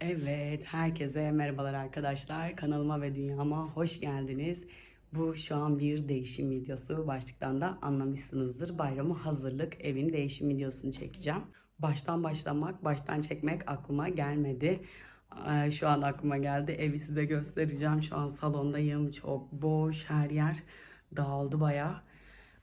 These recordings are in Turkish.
Evet, herkese merhabalar arkadaşlar. Kanalıma ve dünyama hoş geldiniz. Bu şu an bir değişim videosu. Başlıktan da anlamışsınızdır. Bayramı hazırlık evin değişim videosunu çekeceğim. Baştan başlamak, baştan çekmek aklıma gelmedi. Şu an aklıma geldi. Evi size göstereceğim. Şu an salondayım. Çok boş her yer. Dağıldı bayağı.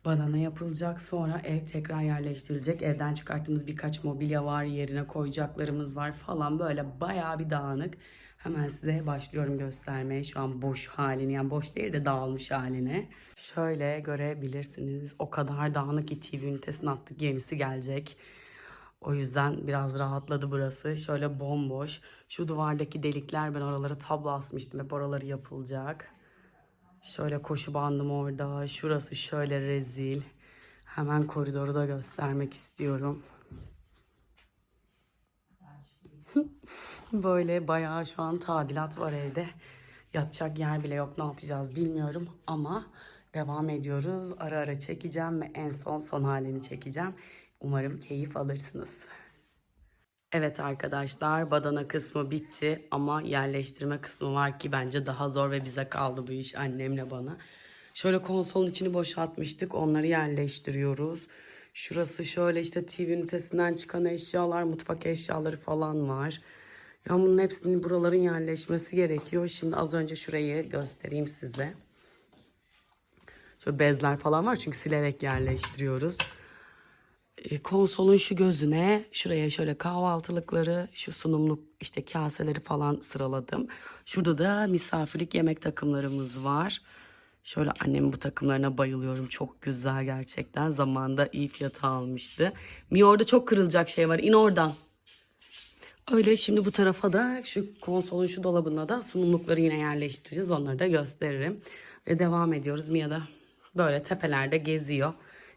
Badana yapılacak sonra ev tekrar yerleştirilecek. Evden çıkarttığımız birkaç mobilya var. Yerine koyacaklarımız var falan böyle bayağı bir dağınık. Hemen size başlıyorum göstermeye. Şu an boş halini yani boş değil de dağılmış halini. Şöyle görebilirsiniz. O kadar dağınık ki TV ünitesini attık. Yenisi gelecek. O yüzden biraz rahatladı burası. Şöyle bomboş. Şu duvardaki delikler ben oralara tablo asmıştım. Hep oraları yapılacak. Şöyle koşu bandım orada. Şurası şöyle rezil. Hemen koridoru da göstermek istiyorum. Böyle bayağı şu an tadilat var evde. Yatacak yer bile yok. Ne yapacağız bilmiyorum ama devam ediyoruz. Ara ara çekeceğim ve en son son halini çekeceğim. Umarım keyif alırsınız. Evet arkadaşlar badana kısmı bitti ama yerleştirme kısmı var ki bence daha zor ve bize kaldı bu iş annemle bana. Şöyle konsolun içini boşaltmıştık onları yerleştiriyoruz. Şurası şöyle işte TV ünitesinden çıkan eşyalar, mutfak eşyaları falan var. Ya bunun hepsinin buraların yerleşmesi gerekiyor. Şimdi az önce şurayı göstereyim size. Şöyle bezler falan var çünkü silerek yerleştiriyoruz. E, konsolun şu gözüne şuraya şöyle kahvaltılıkları, şu sunumluk işte kaseleri falan sıraladım. Şurada da misafirlik yemek takımlarımız var. Şöyle annemin bu takımlarına bayılıyorum. Çok güzel gerçekten. Zamanında iyi fiyata almıştı. Mi orada çok kırılacak şey var. İn oradan. Öyle şimdi bu tarafa da şu konsolun şu dolabına da sunumlukları yine yerleştireceğiz. Onları da gösteririm. Ve devam ediyoruz. Mia da böyle tepelerde geziyor.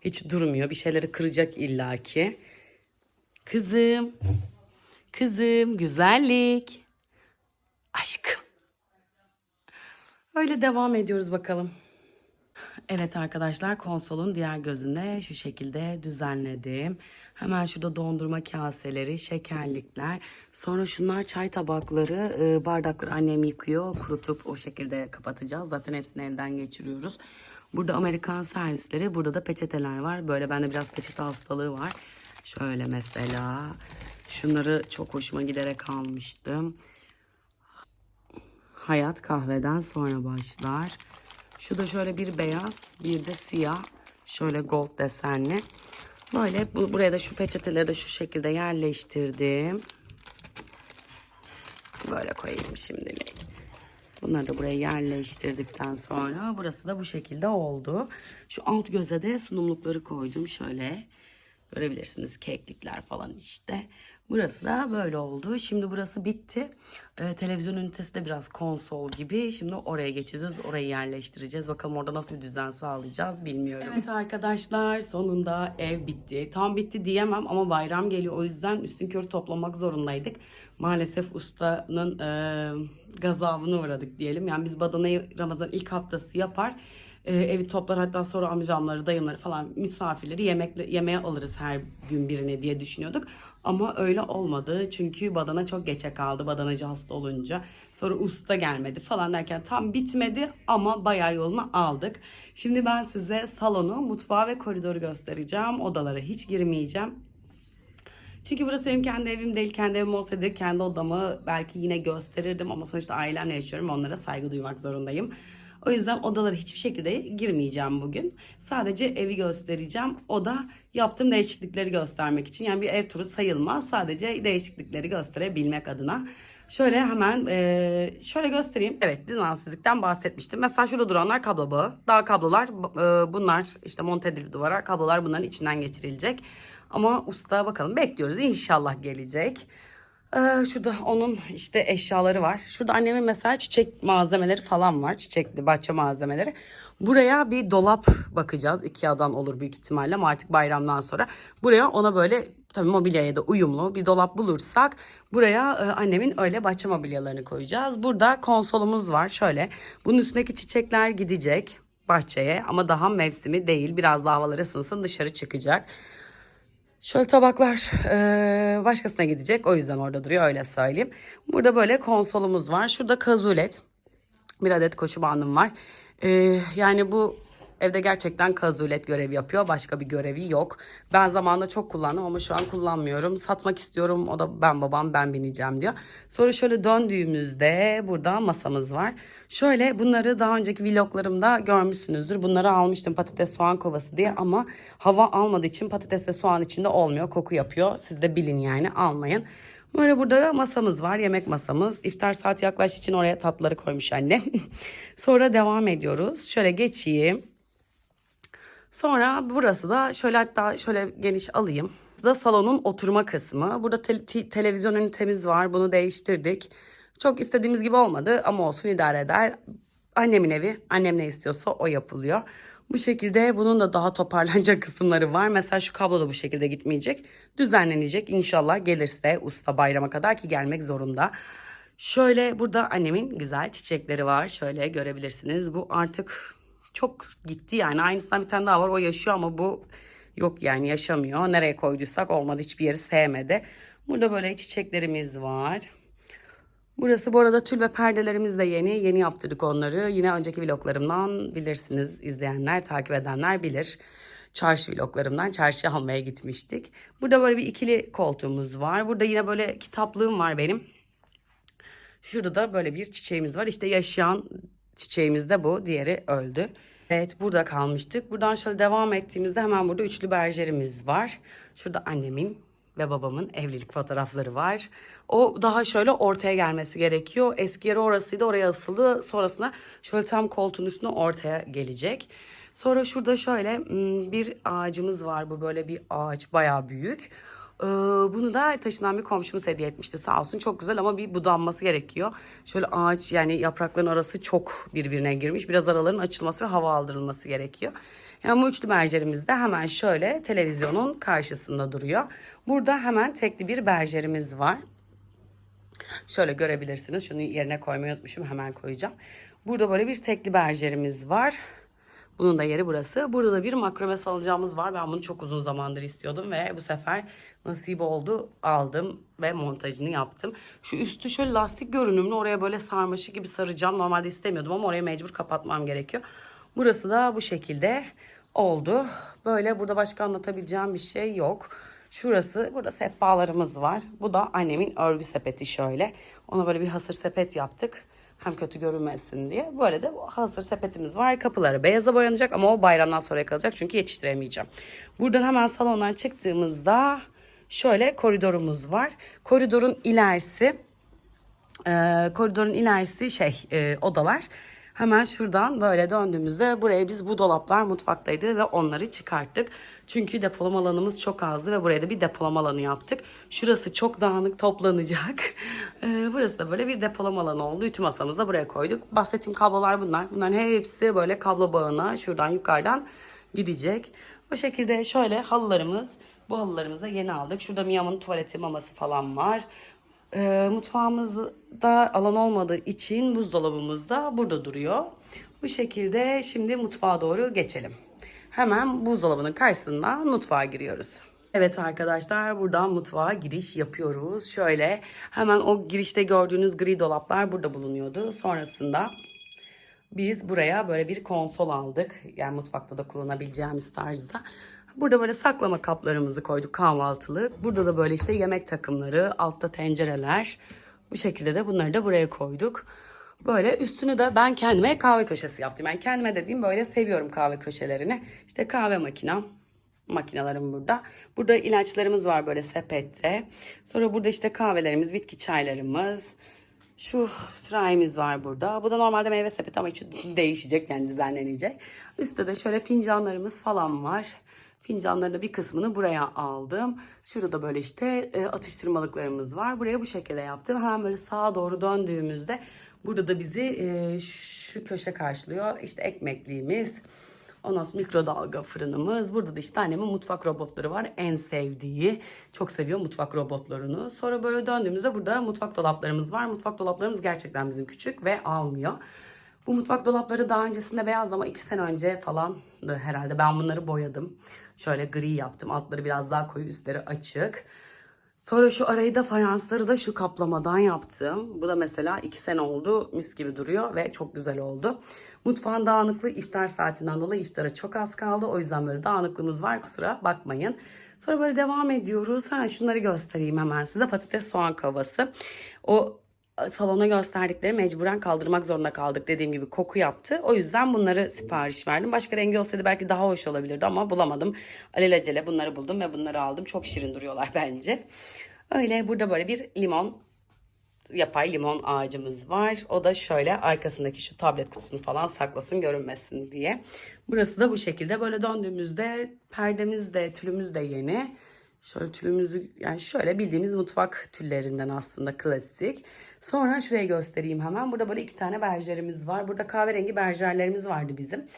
Hiç durmuyor. Bir şeyleri kıracak illaki. Kızım. Kızım güzellik. Aşkım. Öyle devam ediyoruz bakalım. Evet arkadaşlar konsolun diğer gözünde şu şekilde düzenledim. Hemen şurada dondurma kaseleri, şekerlikler. Sonra şunlar çay tabakları, e, bardakları annem yıkıyor. Kurutup o şekilde kapatacağız. Zaten hepsini elden geçiriyoruz. Burada Amerikan servisleri, burada da peçeteler var. Böyle bende biraz peçete hastalığı var. Şöyle mesela. Şunları çok hoşuma giderek almıştım. Hayat kahveden sonra başlar. Şu da şöyle bir beyaz, bir de siyah. Şöyle gold desenli. Böyle bu, buraya da şu peçeteleri de şu şekilde yerleştirdim. Böyle koyayım şimdilik. Bunları da buraya yerleştirdikten sonra burası da bu şekilde oldu. Şu alt göze de sunumlukları koydum şöyle. Görebilirsiniz keklikler falan işte. Burası da böyle oldu. Şimdi burası bitti. Ee, televizyon ünitesi de biraz konsol gibi. Şimdi oraya geçeceğiz. Orayı yerleştireceğiz. Bakalım orada nasıl bir düzen sağlayacağız bilmiyorum. Evet arkadaşlar sonunda ev bitti. Tam bitti diyemem ama bayram geliyor. O yüzden üstün körü toplamak zorundaydık. Maalesef ustanın e, gazabına uğradık diyelim. Yani biz badanayı Ramazan ilk haftası yapar. E, evi toplar hatta sonra amcamları, dayımları falan misafirleri yemekle, yemeğe alırız her gün birine diye düşünüyorduk. Ama öyle olmadı çünkü badana çok geçe kaldı badanacı hasta olunca. Sonra usta gelmedi falan derken tam bitmedi ama bayağı yolunu aldık. Şimdi ben size salonu, mutfağı ve koridoru göstereceğim. Odalara hiç girmeyeceğim. Çünkü burası benim kendi evim değil. Kendi evim olsaydı kendi odamı belki yine gösterirdim ama sonuçta ailemle yaşıyorum. Onlara saygı duymak zorundayım. O yüzden odalara hiçbir şekilde girmeyeceğim bugün. Sadece evi göstereceğim. O da yaptığım değişiklikleri göstermek için. Yani bir ev turu sayılmaz. Sadece değişiklikleri gösterebilmek adına. Şöyle hemen e, şöyle göstereyim. Evet düzensizlikten bahsetmiştim. Mesela şurada duranlar kablo bağı. Daha kablolar e, bunlar işte monte edildi duvara. Kablolar bunların içinden geçirilecek. Ama usta bakalım bekliyoruz. İnşallah gelecek. Ee, şurada onun işte eşyaları var. Şurada annemin mesela çiçek malzemeleri falan var. Çiçekli bahçe malzemeleri. Buraya bir dolap bakacağız. Ikea'dan olur büyük ihtimalle ama artık bayramdan sonra. Buraya ona böyle tabii mobilyaya da uyumlu bir dolap bulursak buraya e, annemin öyle bahçe mobilyalarını koyacağız. Burada konsolumuz var şöyle. Bunun üstündeki çiçekler gidecek bahçeye ama daha mevsimi değil. Biraz daha havalar ısınsın dışarı çıkacak. Şöyle tabaklar eee, başkasına gidecek. O yüzden orada duruyor öyle söyleyeyim. Burada böyle konsolumuz var. Şurada kazulet. Bir adet koşu bandım var. Eee, yani bu evde gerçekten kazulet görevi yapıyor. Başka bir görevi yok. Ben zamanında çok kullandım ama şu an kullanmıyorum. Satmak istiyorum. O da ben babam ben bineceğim diyor. Sonra şöyle döndüğümüzde burada masamız var. Şöyle bunları daha önceki vloglarımda görmüşsünüzdür. Bunları almıştım patates soğan kovası diye ama hava almadığı için patates ve soğan içinde olmuyor. Koku yapıyor. Siz de bilin yani almayın. Böyle burada masamız var. Yemek masamız. İftar saati yaklaştığı için oraya tatlıları koymuş annem. Sonra devam ediyoruz. Şöyle geçeyim. Sonra burası da şöyle hatta şöyle geniş alayım. Bu da salonun oturma kısmı. Burada te- televizyon ünitemiz var. Bunu değiştirdik. Çok istediğimiz gibi olmadı ama olsun idare eder. Annemin evi. Annem ne istiyorsa o yapılıyor. Bu şekilde bunun da daha toparlanacak kısımları var. Mesela şu kablo da bu şekilde gitmeyecek. Düzenlenecek inşallah gelirse usta bayrama kadar ki gelmek zorunda. Şöyle burada annemin güzel çiçekleri var. Şöyle görebilirsiniz. Bu artık çok gitti yani. Aynısından bir tane daha var. O yaşıyor ama bu yok yani yaşamıyor. Nereye koyduysak olmadı. Hiçbir yeri sevmedi. Burada böyle çiçeklerimiz var. Burası bu arada tül ve perdelerimiz de yeni. Yeni yaptırdık onları. Yine önceki vloglarımdan bilirsiniz. izleyenler, takip edenler bilir. Çarşı vloglarımdan çarşı almaya gitmiştik. Burada böyle bir ikili koltuğumuz var. Burada yine böyle kitaplığım var benim. Şurada da böyle bir çiçeğimiz var. İşte yaşayan çiçeğimiz de bu. Diğeri öldü. Evet burada kalmıştık. Buradan şöyle devam ettiğimizde hemen burada üçlü berjerimiz var. Şurada annemin ve babamın evlilik fotoğrafları var. O daha şöyle ortaya gelmesi gerekiyor. Eski yeri orasıydı oraya asıldı. Sonrasında şöyle tam koltuğun üstüne ortaya gelecek. Sonra şurada şöyle hmm, bir ağacımız var. Bu böyle bir ağaç bayağı büyük. Ee, Bunu da taşınan bir komşumuz hediye etmişti sağ olsun. Çok güzel ama bir budanması gerekiyor. Şöyle ağaç yani yaprakların arası çok birbirine girmiş. Biraz araların açılması ve hava aldırılması gerekiyor. Yani bu üçlü berjerimiz de hemen şöyle televizyonun karşısında duruyor. Burada hemen tekli bir berjerimiz var. Şöyle görebilirsiniz. Şunu yerine koymayı unutmuşum. Hemen koyacağım. Burada böyle bir tekli berjerimiz var. Bunun da yeri burası. Burada da bir makrome salıncağımız var. Ben bunu çok uzun zamandır istiyordum ve bu sefer nasip oldu. Aldım ve montajını yaptım. Şu üstü şöyle lastik görünümlü oraya böyle sarmaşık gibi saracağım. Normalde istemiyordum ama oraya mecbur kapatmam gerekiyor. Burası da bu şekilde oldu. Böyle burada başka anlatabileceğim bir şey yok. Şurası, burada sehpalarımız var. Bu da annemin örgü sepeti şöyle. Ona böyle bir hasır sepet yaptık. Hem kötü görünmesin diye. Böyle de hazır sepetimiz var. Kapıları beyaza boyanacak ama o bayramdan sonra kalacak çünkü yetiştiremeyeceğim. Buradan hemen salondan çıktığımızda şöyle koridorumuz var. Koridorun ilerisi e, koridorun ilerisi şey e, odalar. Hemen şuradan böyle döndüğümüzde buraya biz bu dolaplar mutfaktaydı ve onları çıkarttık. Çünkü depolama alanımız çok azdı ve buraya da bir depolama alanı yaptık. Şurası çok dağınık toplanacak. E, burası da böyle bir depolama alanı oldu. Ütü masamızı da buraya koyduk. Bahsettiğim kablolar bunlar. Bunların hepsi böyle kablo bağına şuradan yukarıdan gidecek. Bu şekilde şöyle halılarımız bu halılarımızı da yeni aldık. Şurada Mia'nın tuvaleti maması falan var. Ee, mutfağımızda alan olmadığı için buzdolabımız da burada duruyor. Bu şekilde şimdi mutfağa doğru geçelim. Hemen buzdolabının karşısından mutfağa giriyoruz. Evet arkadaşlar buradan mutfağa giriş yapıyoruz. Şöyle hemen o girişte gördüğünüz gri dolaplar burada bulunuyordu. Sonrasında biz buraya böyle bir konsol aldık. Yani mutfakta da kullanabileceğimiz tarzda. Burada böyle saklama kaplarımızı koyduk kahvaltılık. Burada da böyle işte yemek takımları, altta tencereler. Bu şekilde de bunları da buraya koyduk. Böyle üstünü de ben kendime kahve köşesi yaptım. Yani kendime dediğim böyle seviyorum kahve köşelerini. İşte kahve makinem, makinelerim burada. Burada ilaçlarımız var böyle sepette. Sonra burada işte kahvelerimiz, bitki çaylarımız. Şu sürahimiz var burada. Bu da normalde meyve sepeti ama içi değişecek yani düzenlenecek. Üstte de şöyle fincanlarımız falan var. Fincanların da bir kısmını buraya aldım. Şurada da böyle işte e, atıştırmalıklarımız var. Buraya bu şekilde yaptım. Hemen böyle sağa doğru döndüğümüzde burada da bizi e, şu köşe karşılıyor. İşte ekmekliğimiz. Ondan sonra mikrodalga fırınımız. Burada da işte annemin mutfak robotları var. En sevdiği. Çok seviyor mutfak robotlarını. Sonra böyle döndüğümüzde burada mutfak dolaplarımız var. Mutfak dolaplarımız gerçekten bizim küçük ve almıyor. Bu mutfak dolapları daha öncesinde beyaz ama iki sene önce falan herhalde ben bunları boyadım. Şöyle gri yaptım. Altları biraz daha koyu, üstleri açık. Sonra şu arayı da fayansları da şu kaplamadan yaptım. Bu da mesela iki sene oldu. Mis gibi duruyor ve çok güzel oldu. Mutfağın dağınıklığı iftar saatinden dolayı iftara çok az kaldı. O yüzden böyle dağınıklığımız var kusura bakmayın. Sonra böyle devam ediyoruz. Ha şunları göstereyim hemen size. Patates soğan kavası. O salona gösterdikleri mecburen kaldırmak zorunda kaldık. Dediğim gibi koku yaptı. O yüzden bunları sipariş verdim. Başka rengi olsaydı belki daha hoş olabilirdi ama bulamadım. Alelacele bunları buldum ve bunları aldım. Çok şirin duruyorlar bence. Öyle burada böyle bir limon yapay limon ağacımız var. O da şöyle arkasındaki şu tablet kutusunu falan saklasın görünmesin diye. Burası da bu şekilde böyle döndüğümüzde perdemiz de tülümüz de yeni. Şöyle tülümüzü yani şöyle bildiğimiz mutfak tüllerinden aslında klasik. Sonra şuraya göstereyim hemen. Burada böyle iki tane berjerimiz var. Burada kahverengi berjerlerimiz vardı bizim.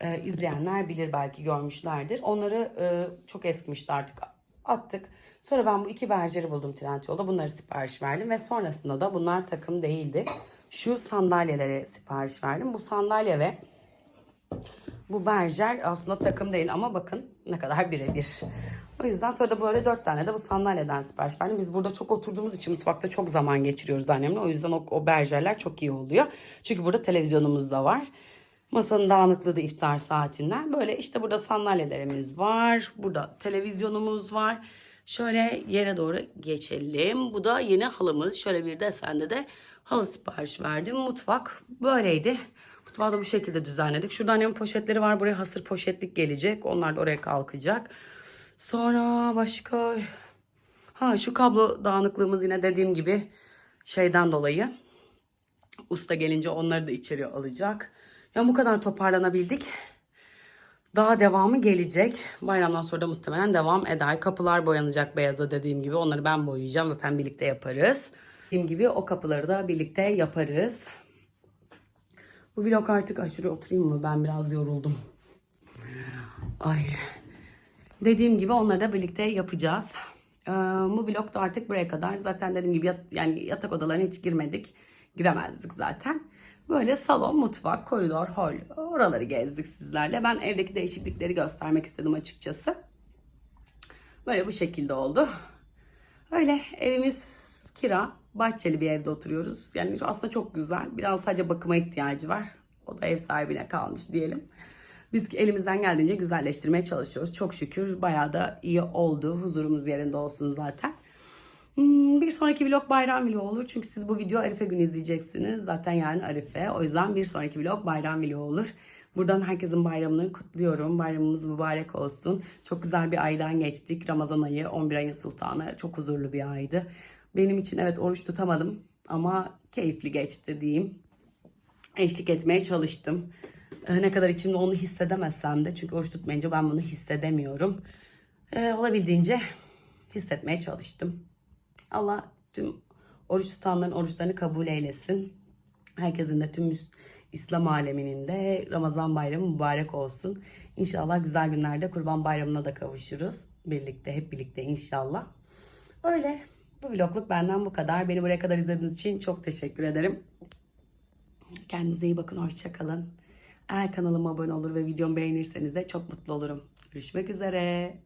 Ee, izleyenler bilir belki görmüşlerdir. Onları e, çok eskimişti artık attık. Sonra ben bu iki berjeri buldum Trendyol'da. Bunları sipariş verdim ve sonrasında da bunlar takım değildi. Şu sandalyelere sipariş verdim. Bu sandalye ve bu berjer aslında takım değil ama bakın ne kadar birebir. O yüzden sonra da böyle dört tane de bu sandalyeden sipariş verdim. Biz burada çok oturduğumuz için mutfakta çok zaman geçiriyoruz annemle. O yüzden o, o berjerler çok iyi oluyor. Çünkü burada televizyonumuz da var. Masanın dağınıklığı da iftar saatinden. Böyle işte burada sandalyelerimiz var. Burada televizyonumuz var. Şöyle yere doğru geçelim. Bu da yeni halımız. Şöyle bir desende de halı sipariş verdim. Mutfak böyleydi. Mutfağı da bu şekilde düzenledik. Şurada annemin poşetleri var. Buraya hasır poşetlik gelecek. Onlar da oraya kalkacak. Sonra başka... Ha şu kablo dağınıklığımız yine dediğim gibi şeyden dolayı. Usta gelince onları da içeri alacak. Ya bu kadar toparlanabildik. Daha devamı gelecek. Bayramdan sonra da muhtemelen devam eder. Kapılar boyanacak beyaza dediğim gibi. Onları ben boyayacağım. Zaten birlikte yaparız. Dediğim gibi o kapıları da birlikte yaparız. Bu vlog artık aşırı oturayım mı? Ben biraz yoruldum. Ay. Dediğim gibi onları da birlikte yapacağız. Ee, bu vlog da artık buraya kadar. Zaten dediğim gibi yat- yani yatak odalarına hiç girmedik. Giremezdik zaten. Böyle salon, mutfak, koridor, hol oraları gezdik sizlerle. Ben evdeki değişiklikleri göstermek istedim açıkçası. Böyle bu şekilde oldu. Öyle evimiz kira, bahçeli bir evde oturuyoruz. Yani aslında çok güzel. Biraz sadece bakıma ihtiyacı var. O da ev sahibine kalmış diyelim. Biz elimizden geldiğince güzelleştirmeye çalışıyoruz. Çok şükür bayağı da iyi oldu. Huzurumuz yerinde olsun zaten. Hmm, Bir sonraki vlog bayram vlogu olur. Çünkü siz bu video Arife günü izleyeceksiniz. Zaten yarın Arife. O yüzden bir sonraki vlog bayram vlogu olur. Buradan herkesin bayramını kutluyorum. Bayramımız mübarek olsun. Çok güzel bir aydan geçtik. Ramazan ayı 11 ayın sultanı. Çok huzurlu bir aydı. Benim için evet oruç tutamadım. Ama keyifli geçti diyeyim. Eşlik etmeye çalıştım. Ee, Ne kadar içimde onu hissedemezsem de. Çünkü oruç tutmayınca ben bunu hissedemiyorum. Ee, olabildiğince hissetmeye çalıştım. Allah tüm oruç tutanların oruçlarını kabul eylesin. Herkesin de tüm İslam aleminin de Ramazan bayramı mübarek olsun. İnşallah güzel günlerde Kurban Bayramı'na da kavuşuruz. Birlikte, hep birlikte inşallah. Öyle. Bu vlogluk benden bu kadar. Beni buraya kadar izlediğiniz için çok teşekkür ederim. Kendinize iyi bakın. Hoşçakalın. Eğer kanalıma abone olur ve videomu beğenirseniz de çok mutlu olurum. Görüşmek üzere.